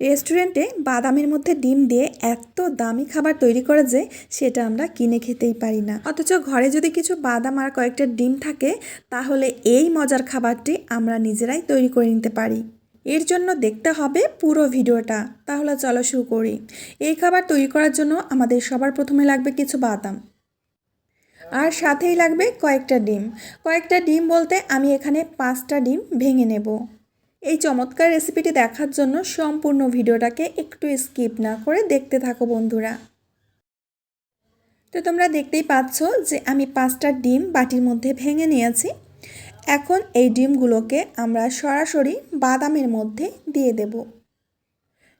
রেস্টুরেন্টে বাদামের মধ্যে ডিম দিয়ে এত দামি খাবার তৈরি করে যে সেটা আমরা কিনে খেতেই পারি না। অথচ ঘরে যদি কিছু বাদাম আর কয়েকটা ডিম থাকে, তাহলে এই মজার খাবারটি আমরা নিজেরাই তৈরি করে নিতে পারি। এর জন্য দেখতে হবে পুরো ভিডিওটা। তাহলে চলো শুরু করি। এই খাবার তৈরি করার জন্য আমাদের সবার প্রথমে লাগবে কিছু বাদাম। আর সাথেই লাগবে কয়েকটা ডিম। কয়েকটা ডিম বলতে আমি এখানে পাঁচটা ডিম ভেঙে নেব। এই চমৎকার রেসিপিটি দেখার জন্য সম্পূর্ণ ভিডিওটাকে একটু স্কিপ না করে দেখতে থাকো বন্ধুরা। তো তোমরা দেখতেই পাচ্ছ যে আমি পাঁচটা ডিম বাটির মধ্যে ভেঙে নিয়েছি। এখন এই ডিমগুলোকে আমরা সরাসরি বাদামের মধ্যে দিয়ে দেব।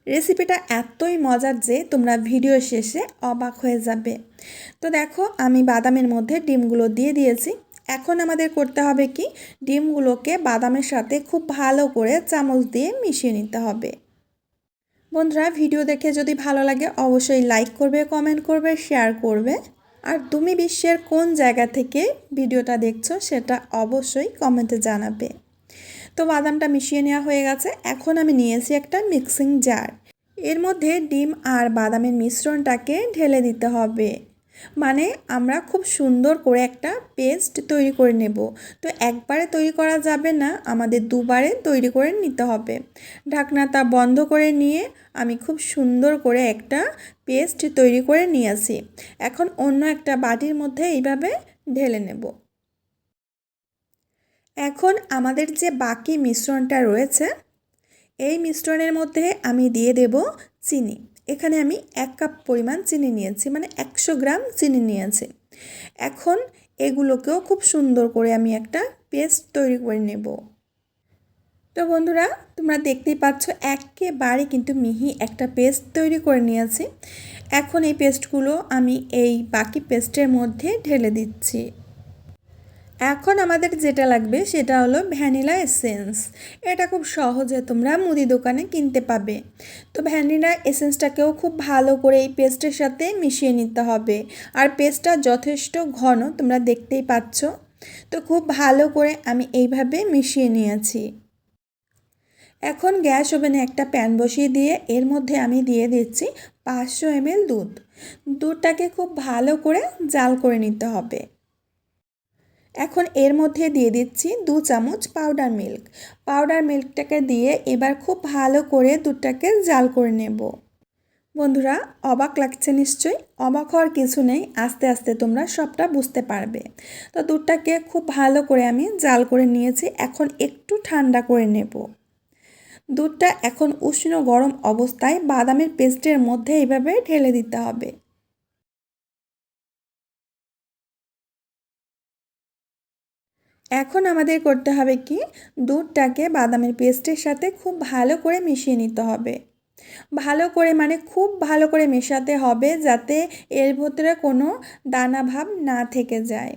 রেসিপিটা এতই মজার যে তোমরা ভিডিও শেষে অবাক হয়ে যাবে। তো দেখো আমি বাদামের মধ্যে ডিমগুলো দিয়ে দিয়েছি। এখন আমাদের করতে হবে কি? ডিমগুলোকে বাদামের সাথে খুব ভালো করে চামচ দিয়ে মিশিয়ে নিতে হবে। বন্ধুরা, ভিডিও দেখে যদি ভালো লাগে অবশ্যই লাইক করবে, কমেন্ট করবে, শেয়ার করবে। আর তুমি বিশ্বের কোন জায়গা থেকে ভিডিওটা দেখছ সেটা অবশ্যই কমেন্টে জানাবে। তো বাদামটা মিশিয়ে নেওয়া হয়ে গেছে। এখন আমি নিয়েছি একটা মিক্সিং জার। এর মধ্যে ডিম আর বাদামের মিশ্রণটাকে ঢেলে দিতে হবে। মানে আমরা খুব সুন্দর করে একটা পেস্ট তৈরি করে নেব। তো একবারে তৈরি করা যাবে না, আমাদের দুবারে তৈরি করে নিতে হবে। ঢাকনাটা বন্ধ করে নিয়ে আমি খুব সুন্দর করে একটা পেস্ট তৈরি করে নিয়েছি এখন অন্য একটা বাটির মধ্যে এইভাবে ঢেলে নেব। এখন আমাদের যে বাকি মিশ্রণটা রয়েছে, এই মিশ্রণের মধ্যে আমি দিয়ে দেব চিনি। এখানে আমি এক কাপ পরিমাণ চিনি নিয়েছি মানে একশো গ্রাম চিনি নিয়েছি। এখন এগুলোকেও খুব সুন্দর করে আমি একটা পেস্ট তৈরি করে নেব। তো বন্ধুরা, তোমরা দেখতেই পাচ্ছ একেবারে কিন্তু মিহি একটা পেস্ট তৈরি করে নিয়েছি। এখন এই পেস্টগুলো আমি এই বাকি পেস্টের মধ্যে ঢেলে দিচ্ছি। এখন আমাদের যেটা লাগবে সেটা হলো ভ্যানিলা এসেন্স। এটা খুব সহজে তোমরা মুদি দোকানে কিনতে পাবে। তো ভ্যানিলা এসেন্সটাকেও খুব ভালো করে এই পেস্টের সাথে মিশিয়ে নিতে হবে। আর পেস্টটা যথেষ্ট ঘন তোমরা দেখতেই পাচ্ছ। তো খুব ভালো করে আমি এইভাবে মিশিয়ে নিয়েছি। এখন গ্যাস ওভেনে একটা প্যান বসিয়ে দিয়ে এর মধ্যে আমি দিয়ে দিচ্ছি পাঁচশো এমএল দুধ। দুধটাকে খুব ভালো করে জাল করে নিতে হবে। এখন এর মধ্যে দিয়ে দিচ্ছি দু চামচ পাউডার মিল্ক পাউডার মিল্কটাকে দিয়ে এবার খুব ভালো করে দুধটাকে জাল করে নেব। বন্ধুরা, অবাক লাগছে নিশ্চয়ই? অবাক হওয়ার কিছু নেই, আস্তে আস্তে তোমরা সবটা বুঝতে পারবে। তো দুধটাকে খুব ভালো করে আমি জাল করে নিয়েছি, এখন একটু ঠান্ডা করে নেব। দুধটা এখন উষ্ণ গরম অবস্থায় বাদামের পেস্টের মধ্যে এইভাবে ঢেলে দিতে হবে। এখন আমাদের করতে হবে কি? দুধটাকে বাদামের পেস্টের সাথে খুব ভালো করে মিশিয়ে নিতে হবে। ভালো করে মানে খুব ভালো করে মেশাতে হবে যাতে এর ভেতরে কোনো দানা ভাব না থেকে যায়।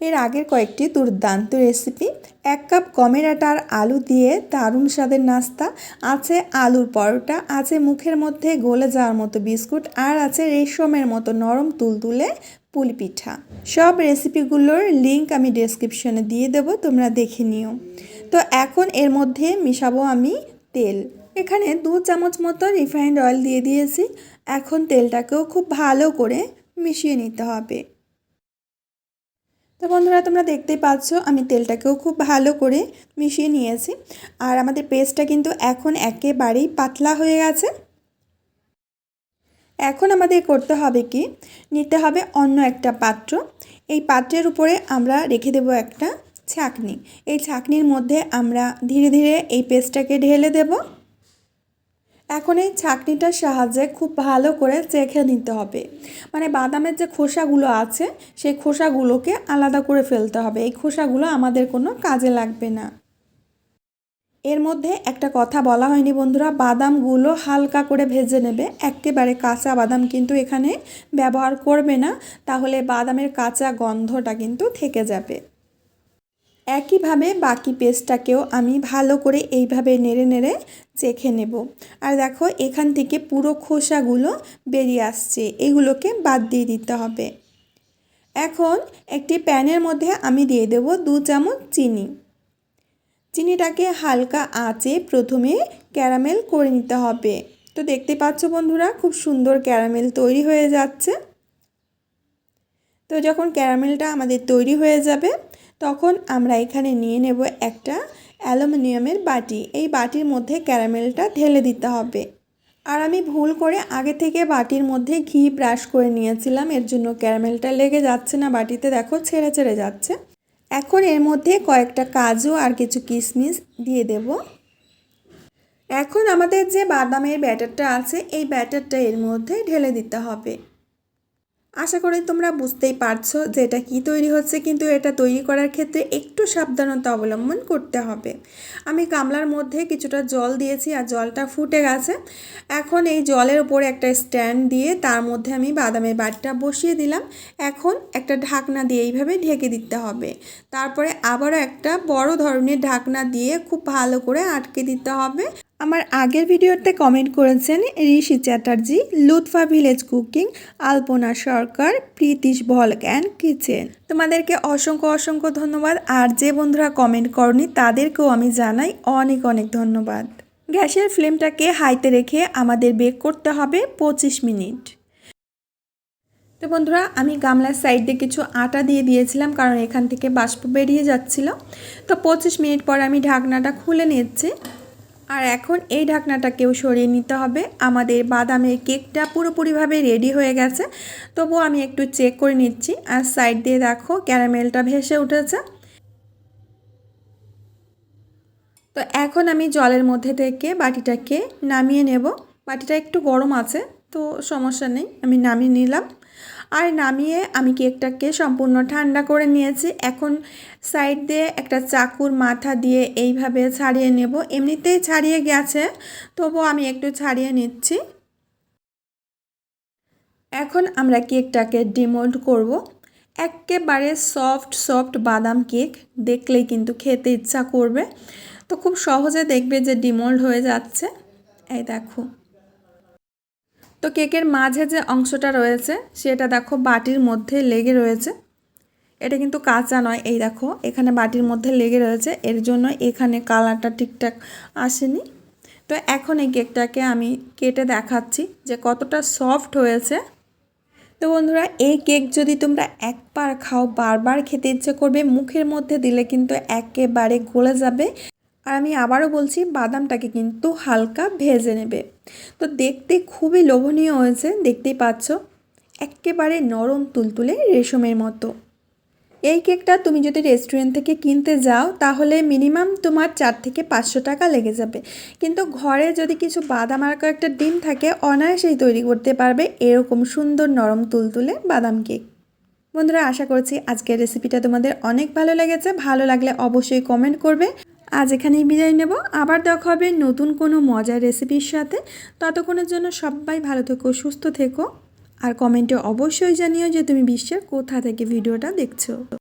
এর আগের কয়েকটি দুর্দান্ত রেসিপি। এক কাপ গমের আটার আলু দিয়ে দারুণ স্বাদের নাস্তা। আছে আলুর পরোটা, আছে মুখের মধ্যে গলে যাওয়ার মতো বিস্কুট আর আছে রেশমের মতো নরম তুলতুলে পুলি পিঠা। সব রেসিপিগুলোর লিংক আমি ডেসক্রিপশনে দিয়ে দেবো, তোমরা দেখে নিও। তো এখন এর মধ্যে মিশাবো আমি তেল। এখানে দু চামচ মতো রিফাইন্ড অয়েল দিয়ে দিয়েছি। এখন তেলটাকেও খুব ভালো করে মিশিয়ে নিতে হবে। তো বন্ধুরা, তোমরা দেখতেই পাচ্ছ, আমি তেলটাকেও খুব ভালো করে মিশিয়ে নিয়েছি। আর আমাদের পেস্টটা কিন্তু এখন একেবারেই পাতলা হয়ে গেছে। এখন আমাদের করতে হবে কি? নিতে হবে অন্য একটা পাত্র। এই পাত্রের উপরে আমরা রেখে দেব একটা ছাকনি। এই ছাকনির মধ্যে আমরা ধীরে ধীরে এই পেস্টটাকে ঢেলে দেব। এখন এই ছাকনিটার সাহায্যে খুব ভালো করে চেখে নিতে হবে। মানে বাদামের যে খোসাগুলো আছে, সেই খোসাগুলোকে আলাদা করে ফেলতে হবে। এই খোসাগুলো আমাদের কোনো কাজে লাগবে না। এর মধ্যে একটা কথা বলা হয়নি বন্ধুরা, বাদামগুলো হালকা করে ভেজে নেবে। একেবারে কাঁচা বাদাম কিন্তু এখানে ব্যবহার করবে না, তাহলে বাদামের কাঁচা গন্ধটা কিন্তু থেকে যাবে। একইভাবে বাকি পেস্টটাকেও আমি ভালো করে এইভাবে নেড়ে নেড়ে চেখে নেব। আর দেখো, এখান থেকে পুরো খোসাগুলো বেরিয়ে আসছে, এগুলোকে বাদ দিয়ে দিতে হবে। এখন একটি প্যানের মধ্যে আমি দিয়ে দেব দু চামচ চিনি। চিনিটাকে হালকা আঁচে প্রথমে ক্যারামেল করে নিতে হবে। তো দেখতে পাচ্ছ বন্ধুরা, খুব সুন্দর ক্যারামেল তৈরি হয়ে যাচ্ছে। তো যখন ক্যারামেলটা আমাদের তৈরি হয়ে যাবে, তখন আমরা এখানে নিয়ে নেব একটা অ্যালুমিনিয়ামের বাটি। এই বাটির মধ্যে ক্যারামেলটা ঢেলে দিতে হবে। আর আমি ভুল করে আগে থেকে বাটির মধ্যে ঘি ব্রাশ করে নিয়েছিলাম, এর জন্য ক্যারামেলটা লেগে যাচ্ছে না, বাটিতে দেখো ছেড়ে ছেড়ে যাচ্ছে। এখন এর মধ্যে কয়েকটা কাজু আর কিছু কিশমিশ দিয়ে দেব। এখন আমাদের যে বাদামের ব্যাটারটা আছে, এই ব্যাটারটা এর মধ্যে ঢেলে দিতে হবে। আশা করি তোমরা বুঝতেই পারছ যে এটা কী তৈরি হচ্ছে, কিন্তু এটা তৈরি করার ক্ষেত্রে একটু সাবধানতা অবলম্বন করতে হবে। আমি গামলার মধ্যে কিছুটা জল দিয়েছি আর জলটা ফুটে গেছে। এখন এই জলের উপরে একটা স্ট্যান্ড দিয়ে তার মধ্যে আমি বাদামের বাটিটা বসিয়ে দিলাম। এখন একটা ঢাকনা দিয়ে এইভাবে ঢেকে দিতে হবে। তারপরে আবারও একটা বড় ধরনের ঢাকনা দিয়ে খুব ভালো করে আটকে দিতে হবে। আমার আগের ভিডিওতে কমেন্ট করেছেন Rishi Chatterjee, Lutfa village cooking Alpana Sarkar, Pritish vlog and kitchen তোমাদেরকে অসংখ্য অসংখ্য ধন্যবাদ। আর যে বন্ধুরা কমেন্ট করনি, তাদেরকেও আমি জানাই অনেক অনেক ধন্যবাদ। গ্যাসের ফ্লেমটাকে হাইতে রেখে আমাদের বেক করতে হবে পঁচিশ মিনিট। তো বন্ধুরা, আমি গামলার সাইড কিছু আটা দিয়ে দিয়েছিলাম, কারণ এখান থেকে বাষ্প বেরিয়ে যাচ্ছিল। তো পঁচিশ মিনিট পর আমি ঢাকনাটা খুলে নিচ্ছি। আর এখন এই ঢাকনাটাকেও সরিয়ে নিতে হবে। আমাদের বাদামের কেকটা পুরোপুরিভাবে রেডি হয়ে গেছে। তবুও আমি একটু চেক করে নিচ্ছি। আর সাইড দিয়ে দেখো ক্যারামেলটা ভেসে উঠেছে। তো এখন আমি জলের মধ্যে থেকে বাটিটাকে নামিয়ে নেব। বাটিটা একটু গরম আছে, তো সমস্যা নেই। আমি নামিয়ে নিলাম। আর নামিয়ে আমি কেকটাকে সম্পূর্ণ ঠান্ডা করে নিয়েছি। এখন সাইড দিয়ে একটা চাকুর মাথা দিয়ে এইভাবে ছাড়িয়ে নেব। এমনিতেই ছাড়িয়ে গেছে তবু আমি একটু ছাড়িয়ে নিচ্ছি। এখন আমরা কেকটাকে ডিমোল্ড করব। একেবারে সফট সফট বাদাম কেক, দেখলেই কিন্তু খেতে ইচ্ছা করবে। তো খুব সহজে দেখবে যে ডিমোল্ড হয়ে যাচ্ছে। এই দেখো। তো কেকের মাঝে যে অংশটা রয়েছে, সেটা দেখো বাটির মধ্যে লেগে রয়েছে। এটা কিন্তু কাঁচা নয়, এই দেখো, এখানে বাটির মধ্যে লেগে রয়েছে। এর জন্য এখানে কালারটা ঠিকঠাক আসেনি। তো এখন এই কেকটাকে আমি কেটে দেখাচ্ছি যে কতটা সফট হয়েছে। তো বন্ধুরা, এই কেক যদি তোমরা একবার খাও, বারবার খেতে ইচ্ছে করবে, মুখের মধ্যে দিলে কিন্তু একেবারে গলে যাবে। আর আমি আবারও বলছি, বাদামটাকে কিন্তু হালকা ভেজে নেবে। তো দেখতে খুবই লোভনীয় হয়েছে, দেখতেই পাচ্ছ। একেবারে নরম তুলতুলে রেশমের মতো। এই কেকটা তুমি যদি রেস্টুরেন্ট থেকে কিনতে যাও, তাহলে মিনিমাম তোমার চার থেকে পাঁচশো টাকা লেগে যাবে। কিন্তু ঘরে যদি কিছু বাদাম আর কয়েকটা ডিম থাকে, অনায়াসেই তৈরি করতে পারবে এরকম সুন্দর নরম তুলতুলে বাদাম কেক। বন্ধুরা, আশা করছি আজকের রেসিপিটা তোমাদের অনেক ভালো লেগেছে। ভালো লাগলে অবশ্যই কমেন্ট করবে। আজ এখানেই বিদায় নেব। আবার দেখা হবে নতুন কোনো মজার রেসিপির সাথে। ততক্ষণের জন্য সবাই ভালো থেকো, সুস্থ থেকো। আর কমেন্টে অবশ্যই জানিও যে তুমি বিশ্বের কোথা থেকে ভিডিওটা দেখছ।